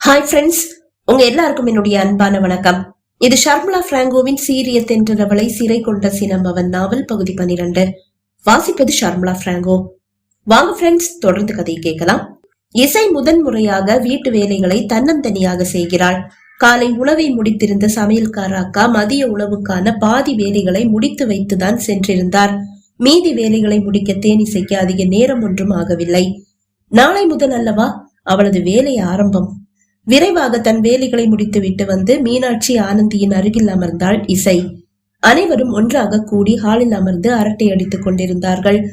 Hi friends உங்க எல்லாருக்கும் என்னுடைய அன்பான வணக்கம். இது ஷர்மிளா பிராங்கோவின் சீரிய தென்றவளை சிறை கொண்ட சினம்பவன் நாவல் பகுதி பனிரெண்டு. வாசிப்பது ஷர்மிளா பிராங்கோ. வாங்க ஃப்ரெண்ட்ஸ் தொடர்ந்து கதையை கேட்கலாம். இசை முதன் முறையாக வீட்டு வேலைகளை தன்னந்தனியாக செய்கிறாள். காலை உணவை முடித்திருந்த சமையல்கார அக்கா மதிய உணவுக்கான பாதி வேலைகளை முடித்து வைத்துதான் சென்றிருந்தார். மீதி வேலைகளை முடிக்க தேனிசைக்கு அதிக நேரம் ஒன்றும் ஆகவில்லை. நாளை முதல் அல்லவா? அவளது வேலை ஆரம்பம். விரைவாக தன் வேலைகளை முடித்துவிட்டு வந்து மீனாட்சி ஆனந்தியின் அருகில் அமர்ந்தாள் இசை. அனைவரும் ஒன்றாக கூடி ஹாலில் அமர்ந்து அரட்டை அடித்துக் கொண்டிருந்தார்கள்.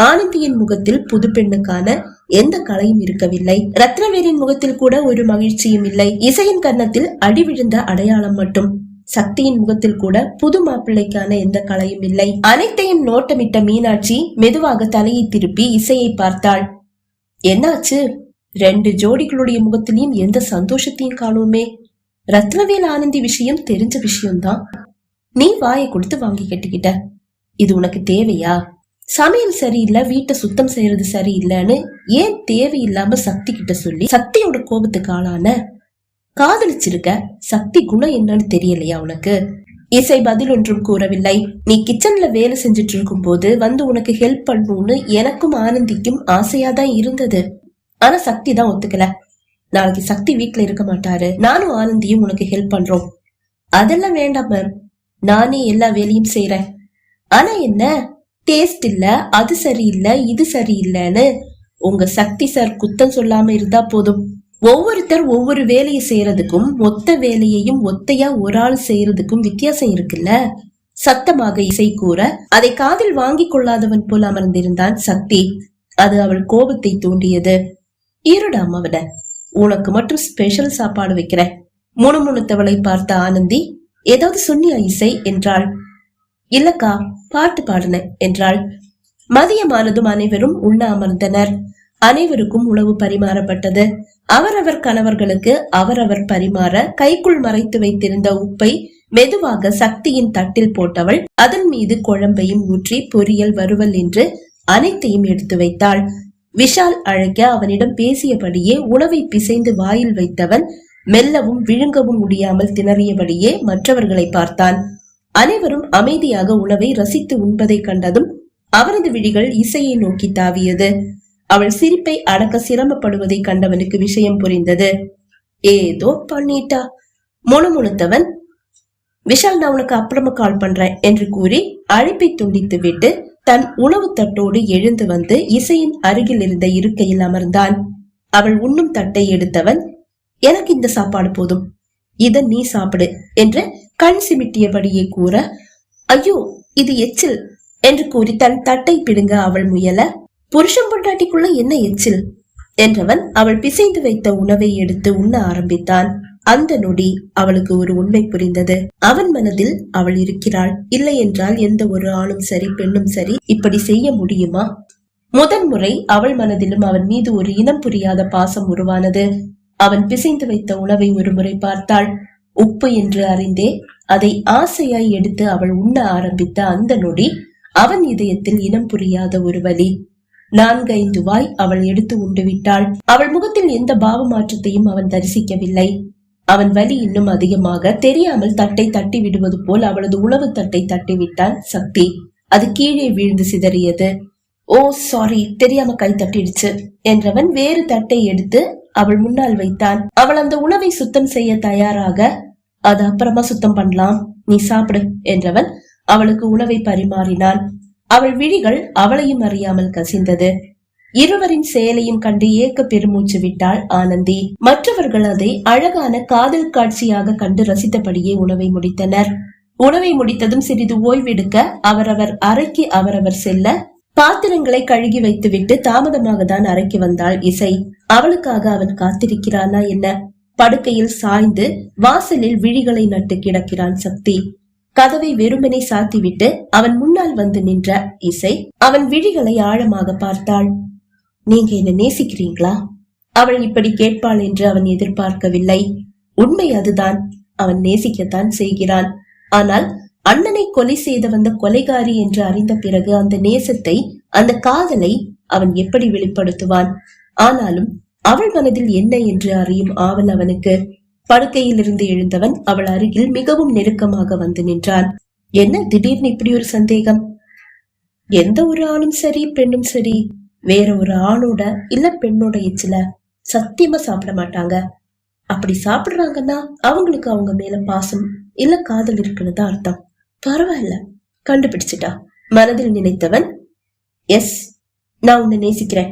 ஆனந்தியின் முகத்தில் புது பெண்ணுக்கான எந்த கலையும் இருக்கவில்லை. ரத்னவேரின் முகத்தில் கூட ஒரு மகிழ்ச்சியும் இல்லை. இசையின் கன்னத்தில் அடி விழுந்த அடையாளம் மட்டும். சக்தியின் முகத்தில் கூட புது மாப்பிள்ளைக்கான எந்த கலையும் இல்லை. அனைத்தையும் நோட்டமிட்ட மீனாட்சி மெதுவாக தலையை திருப்பி இசையை பார்த்தாள். என்னாச்சு? ரெண்டு ஜோடிகளுடைய முகத்திலையும் எந்த சந்தோஷத்தையும் காணோமே. ரத்னவேல் ஆனந்தி விஷயம் தெரிஞ்ச விஷயம்தான். நீ வாயை கொடுத்து வாங்கி கட்டிக்கிட்ட. இது உனக்கு தேவையா? சமையல் சரியில்லை வீட்டை சுத்தம் செய்யறது சரியில்லைன்னு ஏன் தேவையில்லாம சக்தி கிட்ட சொல்லி சக்தியோட கோபத்துக்கு ஆளான? காதலிச்சிருக்க சக்தி குணம் என்னன்னு தெரியலையா உனக்கு? இசை பதில் ஒன்றும் கூறவில்லை. நீ கிச்சன்ல வேலை செஞ்சுட்டு இருக்கும் போது வந்து உனக்கு ஹெல்ப் பண்ணணும்னு எனக்கும் ஆனந்திக்கும் ஆசையாதான் இருந்தது. ஆனா சக்தி தான் ஒத்துக்கல. நாளைக்கு சக்தி வீட்டுல இருக்க மாட்டாரு. நானும் ஆனந்தியும் உனக்கு ஹெல்ப் பண்றோம். அதெல்லாம் வேண்டாம் மேம் நானே எல்லா வேலையும் செய்யறேன் ஆனா என்ன? டேஸ்ட் இல்ல அது சரியில்லை இது சரியில்லைன்னு உங்க சக்தி சார் குத்தம் சொல்லாம இருந்தா போதும். ஒவ்வொருத்தர் ஒவ்வொரு வேலையை செய்யறதுக்கும் மொத்த வேலையையும் ஒத்தையா ஒரு ஆள் செய்யறதுக்கும் வித்தியாசம் இருக்குல்ல? சத்தமாக இசை கூற அதை காதில் வாங்கிக் கொள்ளாதவன் போல் அமர்ந்திருந்தான் சக்தி. அது அவள் கோபத்தை தூண்டியது. இருடா அம்மாவிட உனக்கு மட்டும் ஸ்பெஷல் சாப்பாடு வைக்கிறேன். முணுமுணுத்தவளை பார்த்த ஆனந்தி ஏதாவது சொன்னியா இசை என்றாள். இல்லக்கா பாட்டு பாடினேன் என்றாள். மதியமானதும் அனைவரும் உண்ண அமர்ந்தனர். அனைவருக்கும் உணவு பரிமாறப்பட்டது. அவரவர் கணவர்களுக்கு அவரவர் பரிமாற கைக்குள் மறைத்து வைத்திருந்த உப்பை மெதுவாக சக்தியின் தட்டில் போட்டவள் அதன் மீது குழம்பையும் ஊற்றி பொரியல் வறுவல் என்று அனைத்தையும் எடுத்து வைத்தாள். விஷால் அழைக்க அவனிடம் பேசியபடியே உணவை பிசைந்து வாயில் வைத்தவன் மெல்லவும் விழுங்கவும் முடியாமல் திணறியபடியே மற்றவர்களை பார்த்தான். அனைவரும் அமைதியாக உணவை ரசித்து உண்பதை கண்டதும் அவரது விழிகள் இசையை நோக்கி தாவியது. அவள் சிரிப்பை அடக்க சிரமப்படுவதை கண்டவனுக்கு விஷயம் புரிந்தது. ஏதோ பண்ணிட்டா? முணுமுணுத்தவன்? விஷால் நான் உனக்கு அப்புறமா கால் பண்றேன் என்று கூறி அழைப்பை துண்டித்து விட்டு தன் உணவு தட்டோடு எழுந்து வந்து இசையின் அருகில் இருந்த இருக்கையில் அமர்ந்தான். அவள் உண்ணும் தட்டை எடுத்தவன் எனக்கு இந்த சாப்பாடு போதும் இத நீ சாப்பிடு என்று கண் சிமிட்டியபடியே கூற ஐயோ இது எச்சில் என்று கூறி தன் தட்டை பிடுங்க அவள் முயல புருஷன் பொண்டாட்டிக்குள்ள என்ன எச்சில்? என்றவன் அவள் பிசைந்து வைத்த உணவை எடுத்து உண்ண ஆரம்பித்தான். அந்த நொடி அவளுக்கு ஒரு உண்மை புரிந்தது. அவன் மனதில் அவள் இருக்கிறாள். இல்லை என்றால் எந்த ஒரு ஆணும் சரி பெண்ணும் சரி இப்படி செய்ய முடியுமா? முதன் முறை அவள் மனதிலும் அவன் மீது ஒரு இனம் புரியாத பாசம் உருவானது. அவன் பிசைந்து வைத்த உணவை ஒருமுறை பார்த்தாள். உப்பு என்று அறிந்தே அதை ஆசையாய் எடுத்து அவள் உண்ண ஆரம்பித்த அந்த நொடி அவன் இதயத்தில் இனம் புரியாத ஒரு வலி. நான்கைந்து வாய் அவள் எடுத்து உண்டு விட்டாள். அவள் முகத்தில் எந்த பாவ மாற்றத்தையும் அவன் தரிசிக்கவில்லை. அவன் வலி இன்னும் அதிகமாக தெரியாமல் தட்டை தட்டி விடுவது போல் அவளது உணவு தட்டை தட்டி விட்டான் சக்தி. அது கீழே வீழ்ந்து சிதறியது. ஓ சாரி தெரியாம கை தட்டிடுச்சு என்றவன் வேறு தட்டை எடுத்து அவள் முன்னால் வைத்தான். அவள் அந்த உணவை சுத்தம் செய்ய தயாராக அது அப்புறமா சுத்தம் பண்ணலாம். நீ சாப்பிடு என்றவன் அவளுக்கு உணவை பரிமாறினான். அவள் விழிகள் அவளையும் அறியாமல் கசிந்தது. இருவரின் செயலையும் கண்டு ஏக்க பெருமூச்சு விட்டாள் ஆனந்தி. மற்றவர்கள் அதை அழகான காதல் காட்சியாக கண்டு ரசித்தபடியே உணவை முடித்தனர். உணவை முடித்ததும் சிறிது ஓய்வெடுக்க அவரவர் அறைக்கு அவரவர் செல்ல பாத்திரங்களை கழுகி வைத்துவிட்டு தாமதமாக தான் அறைக்கு வந்தாள் இசை. அவளுக்காக அவன் காத்திருக்கிறானா என்ன? படுக்கையில் சாய்ந்து வாசலில் விழிகளை நட்டு கிடக்கிறான் சக்தி. கதவை வெறுமனை சாத்திவிட்டு அவன் முன்னால் வந்து நின்ற இசை அவன் விழிகளை ஆழமாக பார்த்தாள். நீங்க என்ன நேசிக்கிறீங்களா? அவள் இப்படி கேட்பாள் என்று அவன் எதிர்பார்க்கவில்லை. உண்மை அதுதான். அவன் நேசிக்கத்தான் செய்கிறான். ஆனால் அண்ணனை கொலை செய்த வந்த கொலைகாரி என்று அறிந்த பிறகு அந்த நேசத்தை அந்த காதலை அவன் எப்படி வெளிப்படுத்துவான்? ஆனாலும் அவள் மனதில் என்ன என்று அறியும் ஆவல் அவனுக்கு. படுக்கையில் இருந்து எழுந்தவன் அவள் அருகில் மிகவும் நெருக்கமாக வந்து நின்றான். என்ன திடீர்னு இப்படி ஒரு சந்தேகம்? எந்த ஒரு ஆணும் சரி பெண்ணும் சரி? வேற ஒரு ஆணோட இல்ல பெண்ணோட எச்சில சத்தியமா சாப்பிட மாட்டாங்க. அப்படி சாப்பிடுறாங்கன்னா அவங்களுக்கு அவங்க மேல பாசம் இல்ல காதல் இருக்குன்னு தான் அர்த்தம். பரவாயில்ல கண்டுபிடிச்சிட்டா. மனதில் நினைத்தவன் எஸ் நான் உன்னை நேசிக்கிறேன்.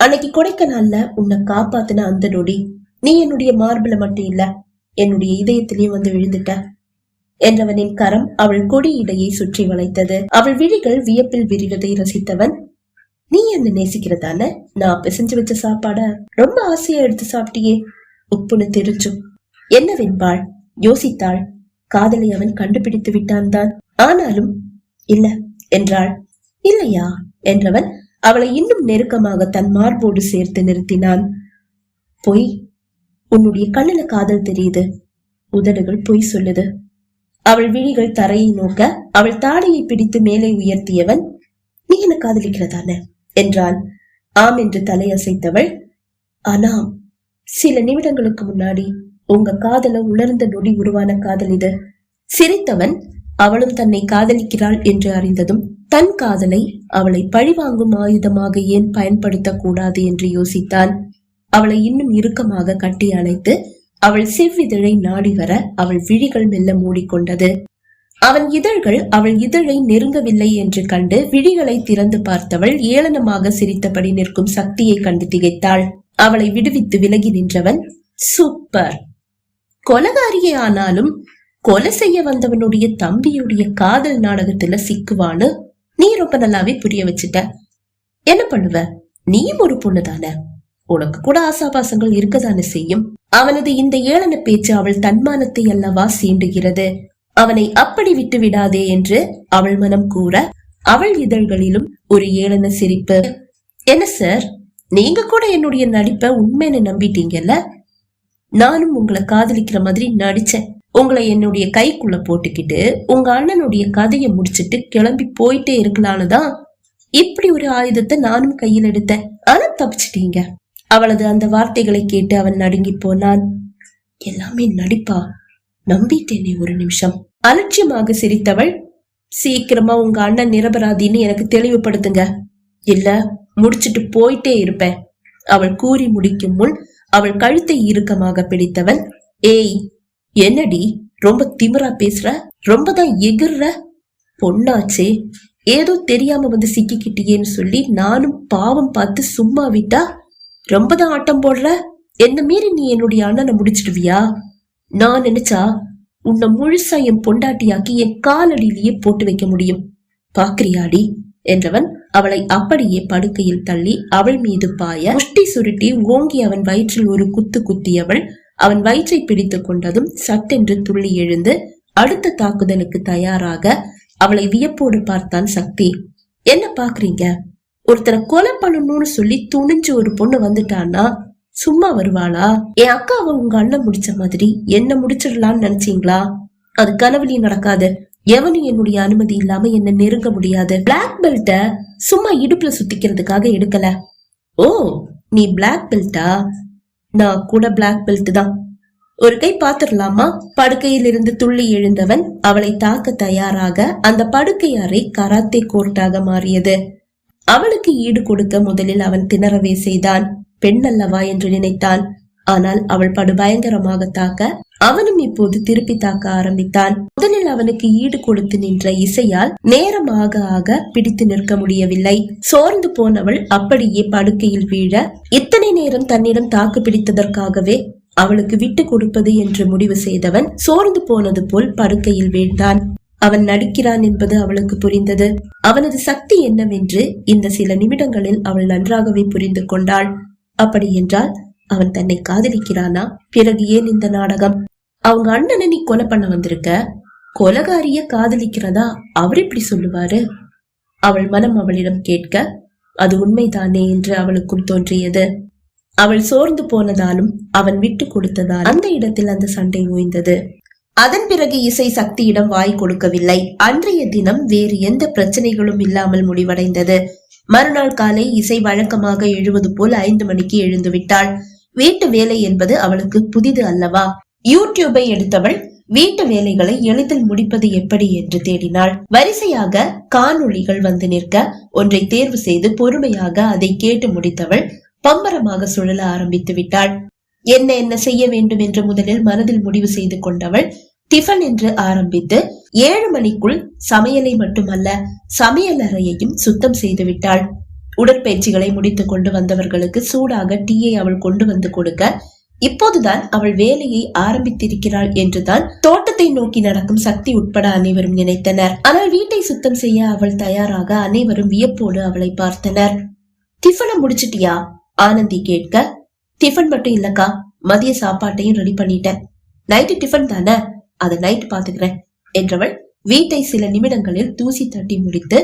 அன்னைக்கு கொடைக்கானல்ல உன்னை காப்பாத்தின அந்த நொடி நீ என்னுடைய மார்பிள மட்டும் இல்ல என்னுடைய இதயத்திலையும் வந்து விழுந்துட்ட. என்றவனின் கரம் அவள் கொடி இடையை சுற்றி வளைத்தது. அவள் விழிகள் வியப்பில் விரிவதை ரசித்தவன் நீ என்ன நேசிக்கிறதான நான் பிசைஞ்சு வச்ச சாப்பாட ரொம்ப ஆசையா எடுத்து சாப்பிட்டியே. உப்புன்னு தெரிஞ்சும் என்னவென்பாள் யோசித்தாள். காதலை அவன் கண்டுபிடித்து விட்டான் தான். ஆனாலும் இல்ல என்றாள். இல்லையா? என்றவன் அவளை இன்னும் நெருக்கமாக தன் மார்போடு சேர்த்து நிறுத்தினான். பொய். உன்னுடைய கண்ணுல காதல் தெரியுது. உதடுகள் பொய் சொல்லுது. அவள் விழிகள் தரையை நோக்க அவள் தாடையை பிடித்து மேலே உயர்த்தியவன் நீ என்ன காதலிக்கிறதானே? என்றாள். ஆம் என்று தலையசைத்தவள் ஆனா சில நிமிடங்களுக்கு முன்னாடி உங்க காதல உணர்ந்த நொடி உருவான காதல் இது. சிரித்தவன் அவளும் தன்னை காதலிக்கிறாள் என்று அறிந்ததும் தன் காதலை அவளை பழிவாங்கும் ஆயுதமாக ஏன் பயன்படுத்தக்கூடாது என்று யோசித்தான். அவளை இன்னும் இறுக்கமாக கட்டி அணைத்து அவள் செவ்விதழை நாடி வர அவள் விழிகள் மெல்ல மூடிக்கொண்டது. அவன் இதழ்கள் அவள் இதழை நெருங்கவில்லை என்று கண்டு விழிகளை திறந்து பார்த்தவள் ஏளனமாக சிரித்தபடி நிற்கும் சக்தியை கண்டு திகைத்தாள். அவளை விடுவித்து விலகி நின்றவன் சூப்பர்! கொலகாரியே ஆனாலும் கொலை செய்ய வந்தவனுடைய தம்பியுடைய காதல் நாடகத்துல சிக்குவான்னு நீ ரொம்ப நல்லாவே புரிய வச்சுட்ட. என்ன பண்ணுவ? நீயும் ஒரு பொண்ணுதானே உனக்கு கூட ஆசாபாசங்கள் இருக்கதானே செய்யும். அவனது இந்த ஏளன பேச்சு அவள் தன்மானத்தை அல்லவா சீண்டுகிறது. அவனை அப்படி விட்டு விடாதே என்று அவள் மனம் கூற அவள் இதழ்களிலும் ஒரு ஏளன சிரிப்பு. என்ன சார்? நீங்க கூட என்னுடைய நடிப்பை உண்மைன்னு நம்பிட்டீங்கல்ல? நானும் உங்களை காதலிக்கிற மாதிரி நடிச்சேன். உங்களை என்னுடைய கைக்குள்ள போட்டுக்கிட்டு உங்க அண்ணனுடைய கதையை முடிச்சிட்டு கிளம்பி போயிட்டே இருக்கலான்னு தான் இப்படி ஒரு ஆயுதத்தை நானும் கையில் எடுத்தேன். ஆனா தப்பிச்சிட்டீங்க. அவளது அந்த வார்த்தைகளை கேட்டு அவன் நடுங்கி போனான். எல்லாமே நடிப்பா? நம்பிட்டேனே ஒரு நிமிஷம். அலட்சியமாக சிரித்தவள் சீக்கிரமா உங்க அண்ணன் நிரபராதின்னு எனக்கு தெளிவுபடுத்துங்க. இல்ல முடிச்சிட்டு போயிட்டே இருப்பேன். அவள் கூறி முடிக்கும் முன் அவள் கழுத்தை இறுக்கமாக பிடித்தவன் ஏய் என்னடி ரொம்ப திமிரா பேசுற? ரொம்ப தான் எகிர்ற? பொண்ணாச்சே ஏதோ தெரியாம வந்து சிக்கிக்கிட்டியேன்னு சொல்லி நானும் பாவம் பார்த்து சும்மா விட்டா? ரொம்ப தான் ஆட்டம் போடுற? என்ன மீறி நீ என்னுடைய அண்ணனை முடிச்சிடுவியா? நான் நினைச்சா உன்னை முழுசா என் பொண்டாட்டியாக்கி என் காலடியிலேயே போட்டு வைக்க முடியும். பாக்கிரியாடி என்றவன் அவளை அப்படியே படுக்கையில் தள்ளி அவள் மீது பாய முஷ்டி சுருட்டி ஓங்கி அவன் வயிற்றில் ஒரு குத்து குத்தியவள் அவன் வயிற்றை பிடித்துக் கொண்டதும் சட்டென்று துள்ளி எழுந்து அடுத்த தாக்குதலுக்கு தயாராக அவளை வியப்போடு பார்த்தான் சக்தி. என்ன பாக்குறீங்க? ஒருத்தரை கொலை பண்ணணும்னு சொல்லி துணிஞ்சு ஒரு பொண்ணு வந்துட்டான்னா சும்மா வருவாளா? என் அக்காவை உங்க அண்ணன் முடிச்ச மாதிரி என்ன முடிச்சிடலாம்னு நினைச்சீங்களா? அது கனவுலையும் நடக்காது. எவனும் என்னுடைய அனுமதி இல்லாம என்ன நெருங்க முடியாது. பிளாக் பெல்ட்ட சும்மா இடுப்புல சுத்திக்கிறதுக்காக எடுக்கல. ஓ நீ பிளாக் பெல்ட்டா நான் கூட பிளாக் பெல்ட் தான். ஒரு கை பாத்துடலாமா படுக்கையிலிருந்து துள்ளி எழுந்தவன் அவளை தாக்க தயாராக அந்த படுக்கை அறை கராத்தே கோர்ட்டாக மாறியது. அவளுக்கு ஈடு கொடுக்க முதலில் அவன் திணறவே செய்தான். பெண் அல்லவா என்று நினைத்தான். ஆனால் அவள் படு பயங்கரமாக தாக்க அவனும் இப்போது திருப்பி தாக்க ஆரம்பித்தான். முதலில் அவனுக்கு ஈடு கொடுத்து நின்ற இசையால் நேரமாக ஆக பிடித்து நிற்க முடியவில்லை. சோர்ந்து போனவள் அப்படியே படுக்கையில் வீழ இத்தனை நேரம் தன்னிடம் தாக்கு பிடித்ததற்காகவே அவளுக்கு விட்டு கொடுப்பது என்று முடிவு செய்தவன் சோர்ந்து போனது போல் படுக்கையில் வீழ்ந்தான். அவன் நடிக்கிறான் என்பது அவளுக்கு புரிந்தது. அவனது சக்தி என்னவென்று இந்த சில நிமிடங்களில் அவள் நன்றாகவே புரிந்து கொண்டாள். அப்படி என்றால் அவன் தன்னை காதலிக்கிறானா? பிறகு ஏன் இந்த நாடகம்? அவங்க அண்ணனை நீ கொலை பண்ண வந்திருக்க? கொலகாரிய காதலிக்கிறதா? அவர் இப்படி சொல்லுவாரு? அவள் மனம் அவளிடம் கேட்க அது உண்மைதானே? என்று அவளுக்கும் தோன்றியது. அவள் சோர்ந்து போனதாலும் அவன் விட்டு கொடுத்ததால் அந்த இடத்தில் அந்த சண்டை ஓய்ந்தது. அதன் பிறகு இசை சக்தியிடம் வாய் கொடுக்கவில்லை. அன்றைய தினம் வேறு எந்த பிரச்சனைகளும் இல்லாமல் முடிவடைந்தது. மறுநாள் காலை இசை வழக்கமாக எழுவது போல் ஐந்து மணிக்கு எழுந்து விட்டாள். வீட்டு வேலை என்பது அவளுக்கு புதிது அல்லவா? யூடியூபை எடுத்தவள் வீட்டு வேலைகளை எளிதில் முடிப்பது எப்படி என்று தேடினாள். வரிசையாக காணொளிகள் வந்து நிற்க ஒன்றை தேர்வு செய்து பொறுமையாக அதை கேட்டு முடித்தவள் பம்பரமாக சுழல ஆரம்பித்து விட்டாள். என்ன என்ன செய்ய வேண்டும்? என்று முதலில் மனதில் முடிவு செய்து கொண்டவள் டிஃபன் என்று ஆரம்பித்து ஏழு மணிக்குள் சமையலை மட்டுமல்ல சமையல் அறையையும் சுத்தம் செய்து விட்டாள் உடற்பயிற்சிகளை முடித்துக் கொண்டு வந்தவர்களுக்கு சூடாக டீயை அவள் கொண்டு வந்து கொடுக்க இப்போதுதான் அவள் வேலையை ஆரம்பித்திருக்கிறாள் என்றுதான் தோட்டத்தை நோக்கி நடக்கும் சக்தி உட்பட அனைவரும் நினைத்தனர். ஆனால் வீட்டை சுத்தம் செய்ய அவள் தயாராக அனைவரும் வியப்போடு அவளை பார்த்தனர். டிஃபனை முடிச்சிட்டியா? ஆனந்தி கேட்க. டிஃபன் மட்டும் இல்லக்கா மதிய சாப்பாட்டையும் ரெடி பண்ணிட்டேன். நைட்டு டிஃபன் தானே? அதை நைட் பாத்துக்கிறேன் என்றவள் வீட்டை சில நிமிடங்களில் தூசி தட்டி முடித்து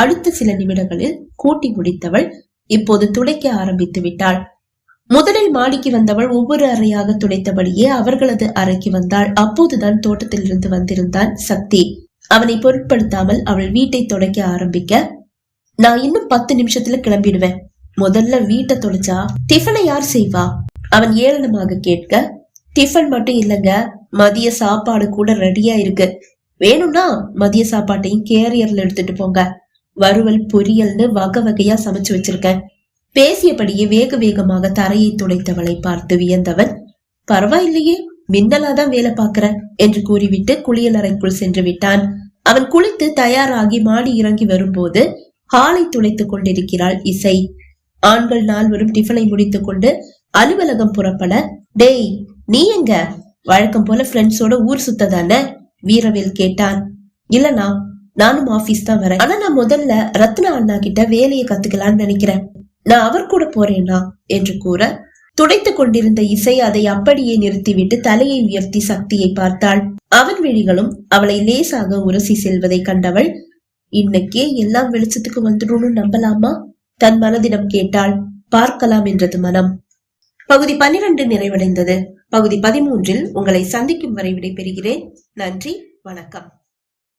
அடுத்த சில நிமிடங்களில் கூட்டி முடித்தவள் இப்போது துடைக்க ஆரம்பித்து விட்டாள். முதலில் மாடிக்கு வந்தவள் ஒவ்வொரு அறையாக துடைத்தபடியே அவர்களது அறைக்கு வந்தாள். அப்போதுதான் தோட்டத்திலிருந்து வந்திருந்தான் சக்தி. அவனை பொருட்படுத்தாமல் அவள் வீட்டை துடைக்க ஆரம்பிக்க நான் இன்னும் பத்து நிமிஷத்துல கிளம்பிடுவேன். முதல்ல வீட்டை தொலைச்சா டிஃபனை யார் செய்வா? அவன் ஏளனமாக கேட்க டிஃபன் மட்டும் இல்லைங்க மதிய சாப்பாடு கூட ரெடியா இருக்கு. வேணும்னா மதிய சாப்பாட்டையும் கேரியர்ல எடுத்துட்டு போங்க. வறுவல் பொரியல்னு வகை வகையா சமைச்சு வச்சிருக்கேன். பேசியபடியே வேக வேகமாக தரையை துடைத்தவளை பார்த்து வியந்தவன் பரவாயில்லையே மின்னலாதான் வேலை பார்க்கற என்று கூறிவிட்டு குளியலறைக்குள் சென்று விட்டான். அவன் குளித்து தயாராகி மாடி இறங்கி வரும்போது ஹாலை துளைத்துக் கொண்டிருக்கிறாள் இசை. ஆண்கள் நால்வரும் டிஃபனை முடித்துக் கொண்டு அலுவலகம் புறப்பட டேய் நீ எங்க? வழக்கம் போல ஃப்ரெண்ட்ஸோட ஊர் சுத்ததானே? வீரவேல் கேட்டான். இல்லனா நானும் ஆபீஸ் தான் வரேன். ஆனா நான் முதல்ல ரத்னா அண்ணா கிட்ட வேலையை கத்துக்கலாம்னு நினைக்கிறேன். நான் அவர் கூட போறேன்னா என்று கூற துடைத்துக் கொண்டிருந்த இசை அதை அப்படியே நிறுத்திவிட்டு தலையை உயர்த்தி சக்தியை பார்த்தாள். அவன் விழிகளும் அவளை லேசாக உரசி செல்வதை கண்டவள் இன்னைக்கே எல்லாம் வெளிச்சத்துக்கு வந்துடும்னு நம்பலாமா? தன் மனதிடம் கேட்டாள். பார்க்கலாம் என்றது மனம். பகுதி பனிரெண்டு நிறைவடைந்தது. பகுதி பதிமூன்றில் உங்களை சந்திக்கும் வரை விடைபெறுகிறேன். நன்றி வணக்கம்.